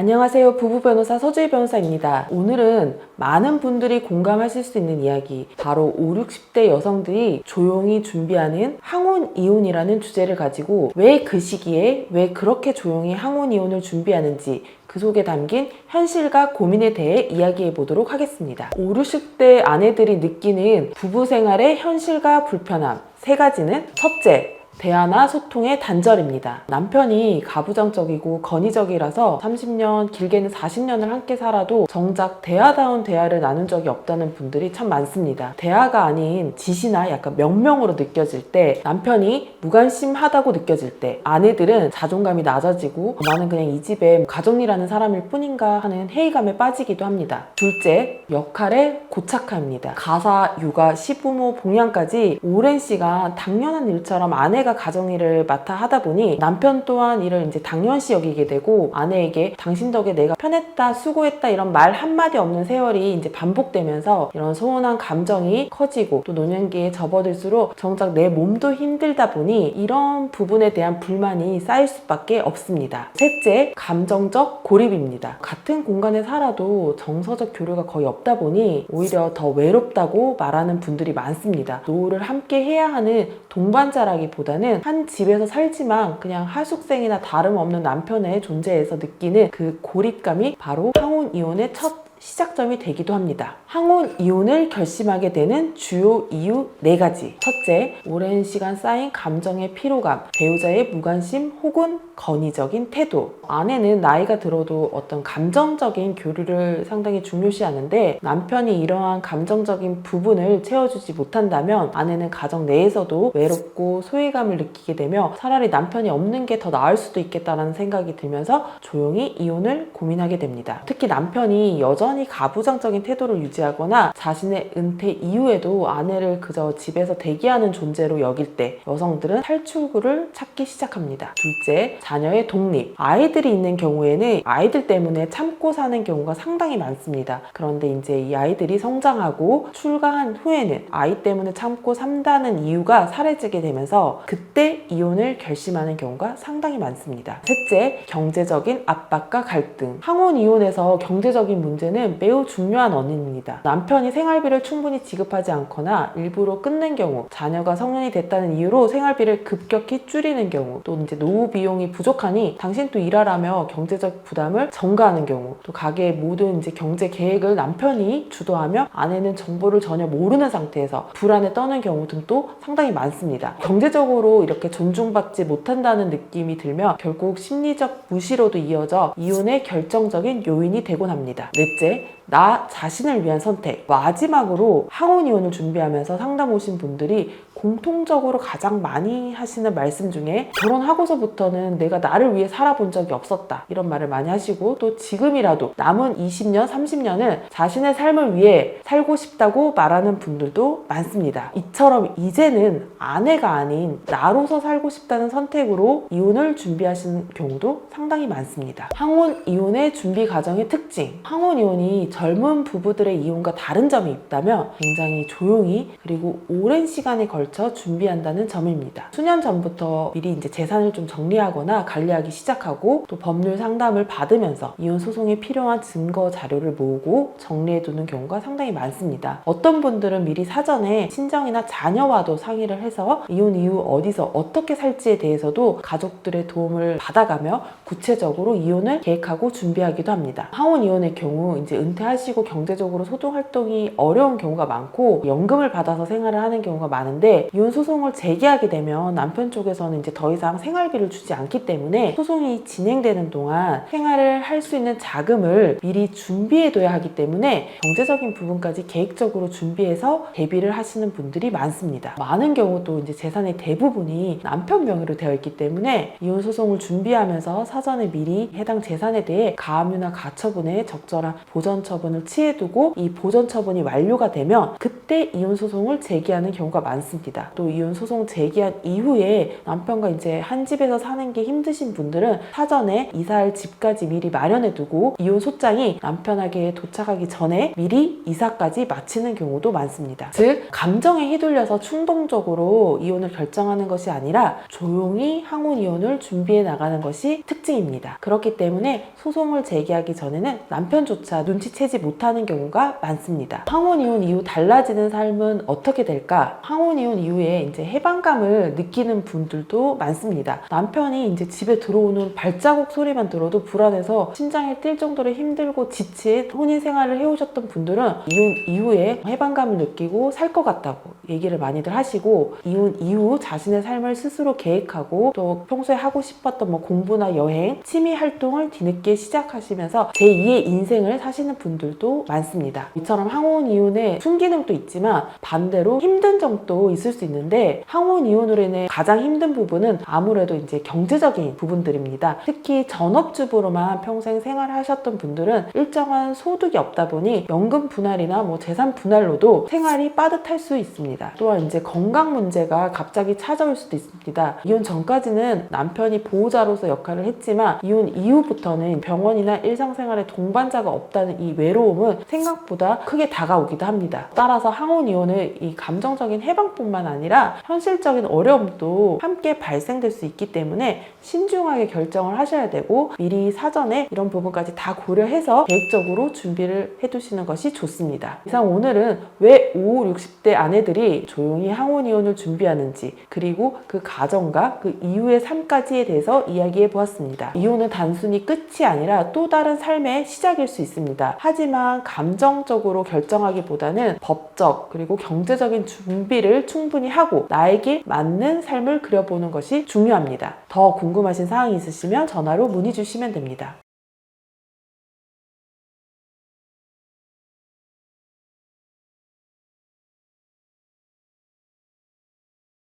안녕하세요. 부부 변호사 서주희 변호사입니다. 오늘은 많은 분들이 공감하실 수 있는 이야기, 바로 5, 60대 여성들이 조용히 준비하는 항혼 이혼이라는 주제를 가지고 왜 그 시기에 왜 그렇게 조용히 항혼 이혼을 준비하는지 그 속에 담긴 현실과 고민에 대해 이야기해 보도록 하겠습니다. 5, 60대 아내들이 느끼는 부부 생활의 현실과 불편함 세 가지는 첫째, 대화나 소통의 단절입니다. 남편이 가부장적이고 건의적이라서 30년, 길게는 40년을 함께 살아도 정작 대화다운 대화를 나눈 적이 없다는 분들이 참 많습니다. 대화가 아닌 지시나 약간 명령으로 느껴질 때 남편이 무관심하다고 느껴질 때 아내들은 자존감이 낮아지고 나는 그냥 이 집에 가정이라는 사람일 뿐인가 하는 회의감에 빠지기도 합니다. 둘째, 역할의 고착화입니다. 가사, 육아, 시부모, 봉양까지 오랜 시간 당연한 일처럼 아내가 가정일을 맡아 하다 보니 남편 또한 이를 이제 당연시 여기게 되고 아내에게 당신 덕에 내가 편했다, 수고했다 이런 말 한마디 없는 세월이 이제 반복되면서 이런 소원한 감정이 커지고 또 노년기에 접어들수록 정작 내 몸도 힘들다 보니 이런 부분에 대한 불만이 쌓일 수밖에 없습니다. 셋째, 감정적 고립입니다. 같은 공간에 살아도 정서적 교류가 거의 없다 보니 오히려 더 외롭다고 말하는 분들이 많습니다. 노후를 함께 해야 하는 동반자라기보다는 한 집에서 살지만 그냥 하숙생이나 다름없는 남편의 존재에서 느끼는 그 고립감이 바로 항혼 이혼의 첫 시작점이 되기도 합니다. 항혼 이혼을 결심하게 되는 주요 이유 네가지 첫째, 오랜 시간 쌓인 감정의 피로감, 배우자의 무관심 혹은 건의적인 태도. 아내는 나이가 들어도 어떤 감정적인 교류를 상당히 중요시하는데 남편이 이러한 감정적인 부분을 채워주지 못한다면 아내는 가정 내에서도 외롭고 소외감을 느끼게 되며 차라리 남편이 없는 게 더 나을 수도 있겠다라는 생각이 들면서 조용히 이혼을 고민하게 됩니다. 특히 남편이 여전 히 가부장적인 태도를 유지하거나 자신의 은퇴 이후에도 아내를 그저 집에서 대기하는 존재로 여길 때 여성들은 탈출구를 찾기 시작합니다. 둘째, 자녀의 독립. 아이들이 있는 경우에는 아이들 때문에 참고 사는 경우가 상당히 많습니다. 그런데 이제 이 아이들이 성장하고 출가한 후에는 아이 때문에 참고 산다는 이유가 사라지게 되면서 그때 이혼을 결심하는 경우가 상당히 많습니다. 셋째, 경제적인 압박과 갈등. 항혼 이혼에서 경제적인 문제는 매우 중요한 원인입니다. 남편이 생활비를 충분히 지급하지 않거나 일부러 끊는 경우, 자녀가 성년이 됐다는 이유로 생활비를 급격히 줄이는 경우, 또 이제 노후 비용이 부족하니 당신 또 일하라며 경제적 부담을 전가하는 경우, 또 가게의 모든 이제 경제 계획을 남편이 주도하며 아내는 정보를 전혀 모르는 상태에서 불안에 떠는 경우 등도 상당히 많습니다. 경제적으로 이렇게 존중받지 못한다는 느낌이 들면 결국 심리적 무시로도 이어져 이혼의 결정적인 요인이 되곤 합니다. 넷째, 나 자신을 위한 선택. 마지막으로 항혼 이혼을 준비하면서 상담 오신 분들이 공통적으로 가장 많이 하시는 말씀 중에 결혼하고서부터는 내가 나를 위해 살아본 적이 없었다. 이런 말을 많이 하시고 또 지금이라도 남은 20년, 30년은 자신의 삶을 위해 살고 싶다고 말하는 분들도 많습니다. 이처럼 이제는 아내가 아닌 나로서 살고 싶다는 선택으로 이혼을 준비하시는 경우도 상당히 많습니다. 항혼 이혼의 준비 과정의 특징. 항혼 이혼 이 젊은 부부들의 이혼과 다른 점이 있다면 굉장히 조용히 그리고 오랜 시간에 걸쳐 준비한다는 점입니다. 수년 전부터 미리 이제 재산을 좀 정리하거나 관리하기 시작하고 또 법률 상담을 받으면서 이혼 소송에 필요한 증거 자료를 모으고 정리해 두는 경우가 상당히 많습니다. 어떤 분들은 미리 사전에 친정이나 자녀와도 상의를 해서 이혼 이후 어디서 어떻게 살지에 대해서도 가족들의 도움을 받아가며 구체적으로 이혼을 계획하고 준비하기도 합니다. 항혼 이혼의 경우 이제 은퇴하시고 경제적으로 소득 활동이 어려운 경우가 많고 연금을 받아서 생활을 하는 경우가 많은데 이혼 소송을 제기하게 되면 남편 쪽에서는 이제 더 이상 생활비를 주지 않기 때문에 소송이 진행되는 동안 생활을 할 수 있는 자금을 미리 준비해둬야 하기 때문에 경제적인 부분까지 계획적으로 준비해서 대비를 하시는 분들이 많습니다. 많은 경우도 이제 재산의 대부분이 남편 명의로 되어 있기 때문에 이혼 소송을 준비하면서 사전에 미리 해당 재산에 대해 가압류나 가처분에 적절한 보전 처분을 취해두고 이 보전 처분이 완료가 되면 그때 이혼 소송을 제기하는 경우가 많습니다. 또 이혼 소송 제기한 이후에 남편과 이제 한 집에서 사는 게 힘드신 분들은 사전에 이사할 집까지 미리 마련해 두고 이혼 소장이 남편에게 도착하기 전에 미리 이사까지 마치는 경우도 많습니다. 즉 감정에 휘둘려서 충동적으로 이혼을 결정하는 것이 아니라 조용히 항혼 이혼을 준비해 나가는 것이 특징입니다. 그렇기 때문에 소송을 제기하기 전에는 남편조차 눈치채지 못하는 경우가 많습니다. 항혼 이혼 이후 달라지는 삶은 어떻게 될까? 항혼 이혼 이후에 이제 해방감을 느끼는 분들도 많습니다. 남편이 이제 집에 들어오는 발자국 소리만 들어도 불안해서 심장이 뛸 정도로 힘들고 지친 혼인 생활을 해오셨던 분들은 이혼 이후에 해방감을 느끼고 살 것 같다고 얘기를 많이들 하시고 이혼 이후 자신의 삶을 스스로 계획하고 또 평소에 하고 싶었던 뭐 공부나 여행, 취미 활동을 뒤늦게 시작하시면서 제2의 인생을 사 시는 분들도 많습니다. 이처럼 항혼 이혼에 순기능도 있지만 반대로 힘든 점도 있을 수 있는데 항혼 이혼으로 인해 가장 힘든 부분은 아무래도 이제 경제적인 부분들입니다. 특히 전업주부로만 평생 생활하셨던 분들은 일정한 소득이 없다 보니 연금 분할이나 뭐 재산 분할로도 생활이 빠듯할 수 있습니다. 또한 이제 건강 문제가 갑자기 찾아올 수도 있습니다. 이혼 전까지는 남편이 보호자로서 역할을 했지만 이혼 이후부터는 병원이나 일상생활에 동반자가 없다 는 이 외로움은 생각보다 크게 다가오기도 합니다. 따라서 항혼 이혼은 이 감정적인 해방뿐만 아니라 현실적인 어려움도 함께 발생될 수 있기 때문에 신중하게 결정을 하셔야 되고 미리 사전에 이런 부분까지 다 고려해서 계획적으로 준비를 해두시는 것이 좋습니다. 이상 오늘은 왜 5, 60대 아내들이 조용히 항혼 이혼을 준비하는지 그리고 그 가정과 그 이후의 삶까지에 대해서 이야기해 보았습니다. 이혼은 단순히 끝이 아니라 또 다른 삶의 시작일 수 있습니다. 하지만 감정적으로 결정하기보다는 법적 그리고 경제적인 준비를 충분히 하고 나에게 맞는 삶을 그려보는 것이 중요합니다. 더 궁금하신 사항이 있으시면 전화로 문의 주시면 됩니다.